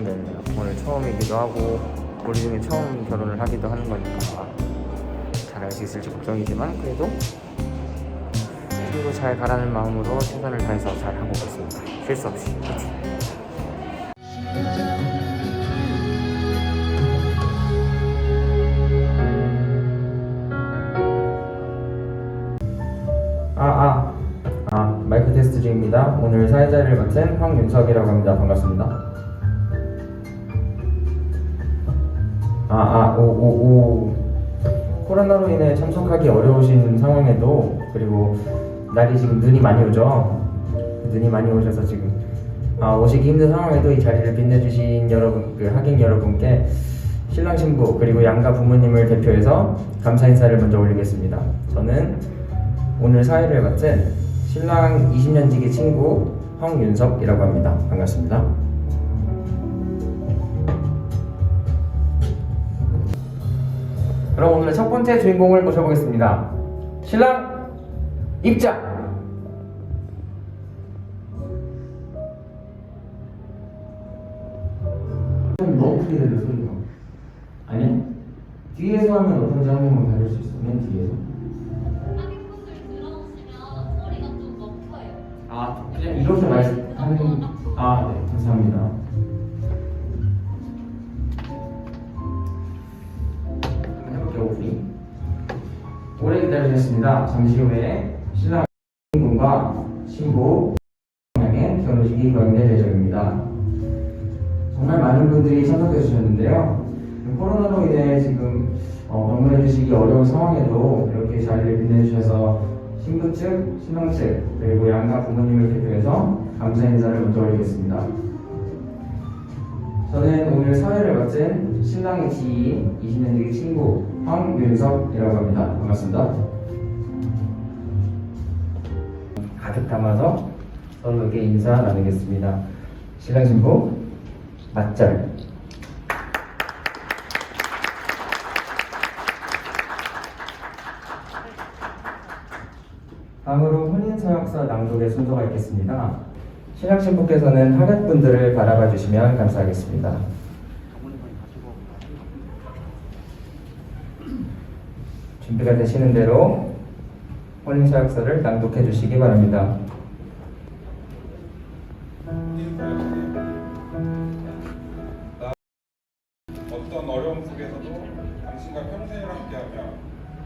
걱정되네요. 오늘 처음이기도 하고 우리 중에 처음 결혼을 하기도 하는 거니까 잘할 수 있을지 걱정이지만 그래도 친구 잘 가라는 마음으로 최선을 다해서 잘 하고 오겠습니다. 실수 없이. 화이팅! 아, 아, 아, 마이크 테스트 중입니다. 오늘 사회자를 맡은 황윤석이라고 합니다. 반갑습니다. 오, 오, 오. 코로나로 인해 참석하기 어려우신 상황에도, 그리고 날이 지금 눈이 많이 오죠? 눈이 많이 오셔서 지금, 아, 오시기 힘든 상황에도 이 자리를 빛내주신 여러분, 그 하객 여러분께 신랑 신부, 그리고 양가 부모님을 대표해서 감사 인사를 먼저 올리겠습니다. 저는 오늘 사회를 맡은 신랑 20년 지기 친구 황윤석이라고 합니다. 반갑습니다. 그럼 오늘의 첫 번째 주인공을 모셔보겠습니다. 신랑 입장! 너무 크게 들려 소리가 아니 뒤에서 하면 어떤지 한 번만 봐줄 수 있어 맨 뒤에서 기다리셨습니다. 잠시 후에 신랑 분과 신부 양의 결혼식이 거행될 예정입니다. 정말 많은 분들이 참석해 주셨는데요. 코로나로 인해 지금 어, 방문해 주시기 어려운 상황에도 이렇게 자리를 빛내주셔서 신부 측, 신랑 측, 그리고 양가 부모님을 대표해서 감사 인사를 먼저 올리겠습니다. 저는 오늘 사회를 맡은 신랑의 지인, 20년 지기 친구 황윤석이라고 합니다. 반갑습니다. 가득 담아서 서로에게 인사 나누겠습니다. 신랑 신부 맞절. 다음으로 혼인서약서 낭독의 순서가 있겠습니다. 신랑 신부께서는 하객분들을 바라봐 주시면 감사하겠습니다. 준비가 되시는 대로 혼인서약서를 낭독해 주시기 바랍니다. 어떤 어려움 속에서도 당신과 평생을 함께하며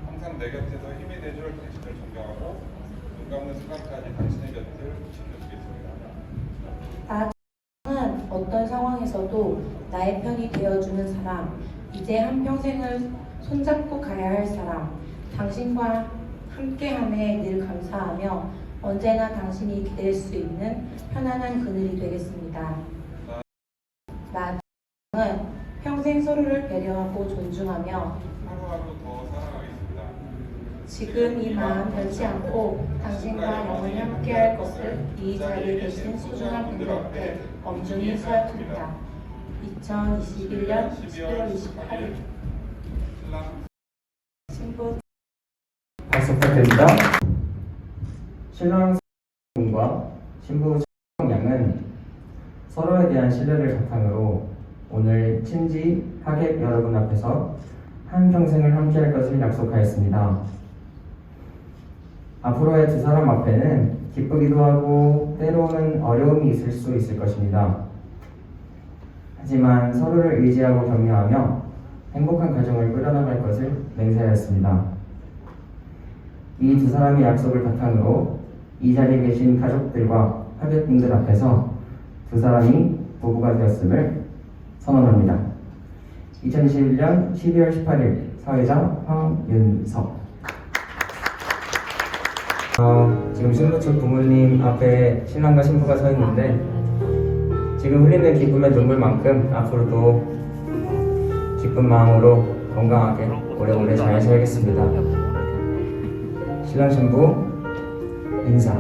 항상 내 곁에서 힘이 돼줄 당신을 존경하고 눈 감는 순간까지 당신의 곁을 지켜주겠습니다. 나는 어떤 상황에서도 나의 편이 되어주는 사람, 이제 한평생을 손잡고 가야 할 사람, 당신과 함께함에 늘 감사하며 언제나 당신이 기댈 수 있는 편안한 그늘이 되겠습니다. 나는 평생 서로를 배려하고 존중하며 하루하루 더 사랑하겠습니다. 지금 이 마음 변치 않고 당신과 영원히 함께할 것을 이 자리에 계신 소중한 분들 앞에 엄중히 서약합니다. 2021년 11월 28일 박수 부탁드립니다. 신랑 분과 신부 양은 서로에 대한 신뢰를 바탕으로 오늘 친지 하객 여러분 앞에서 한 평생을 함께할 것을 약속하였습니다. 앞으로의 두 사람 앞에는 기쁘기도 하고 때로는 어려움이 있을 수 있을 것입니다. 하지만 서로를 의지하고 격려하며 행복한 가정을 꾸려나갈 것을 맹세하였습니다. 이 두 사람의 약속을 바탕으로 이 자리에 계신 가족들과 하객분들 앞에서 두 사람이 부부가 되었음을 선언합니다. 2021년 12월 18일 사회자 황윤석 어, 지금 신부 측 부모님 앞에 신랑과 신부가 서 있는데 지금 흘리는 기쁨의 눈물만큼 앞으로도 기쁜 마음으로 건강하게 오래오래 잘 살겠습니다. 신랑신부 인사.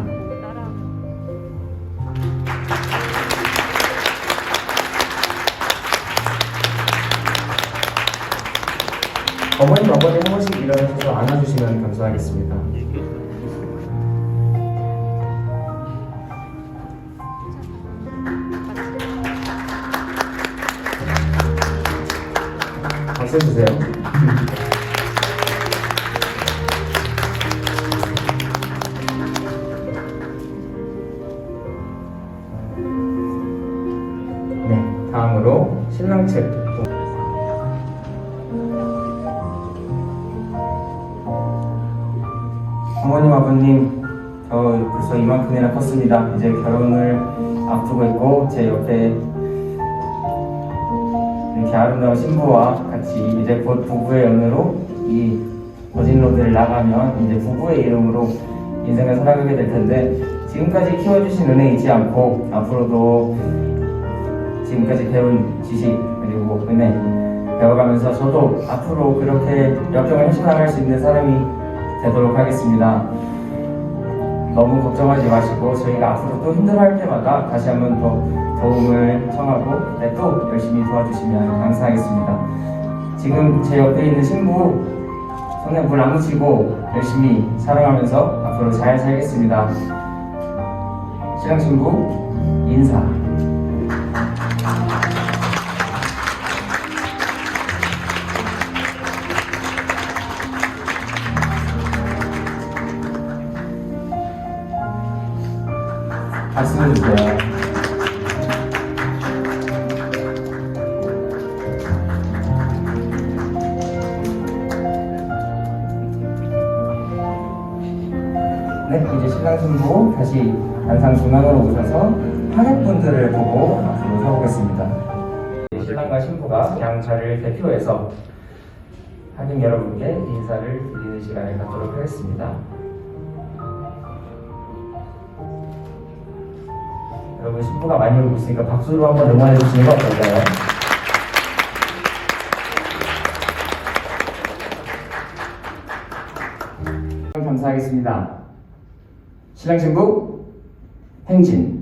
어머님 아버님 한 번씩 일어나셔서 안아주시면 감사하겠습니다 박수 주세요 책. 어머님, 아버님, 저 벌써 이만큼이나 컸습니다. 이제 결혼을 앞두고 있고 제 옆에 이렇게 아름다운 신부와 같이 이제 곧 부부의 연으로 이 버진로드를 나가면 이제 부부의 이름으로 인생을 살아가게 될 텐데 지금까지 키워주신 은혜 잊지 않고 앞으로도 지금까지 배운 지식 그리고 은혜 배워가면서 저도 앞으로 그렇게 역경을 헤쳐나갈 수 있는 사람이 되도록 하겠습니다. 너무 걱정하지 마시고 저희가 앞으로 또 힘들어할 때마다 다시 한번 더 도움을 청하고 그때 또 열심히 도와주시면 감사하겠습니다. 지금 제 옆에 있는 신부 손에 물 안 묻히고 열심히 사랑하면서 앞으로 잘 살겠습니다. 신랑 신부 인사. 박수 주세요. 네, 이제 신랑 신부 다시 단상 중앙으로 오셔서 하객분들을 보고 앞으로 서보겠습니다. 신랑과 신부가 양자를 대표해서 하객 여러분께 인사를 드리는 시간을 갖도록 하겠습니다. 신부가 많이 오고 있으니까 박수로 한번 응원해 주시는 거 어떨까요? 감사하겠습니다. 신랑 신부 행진.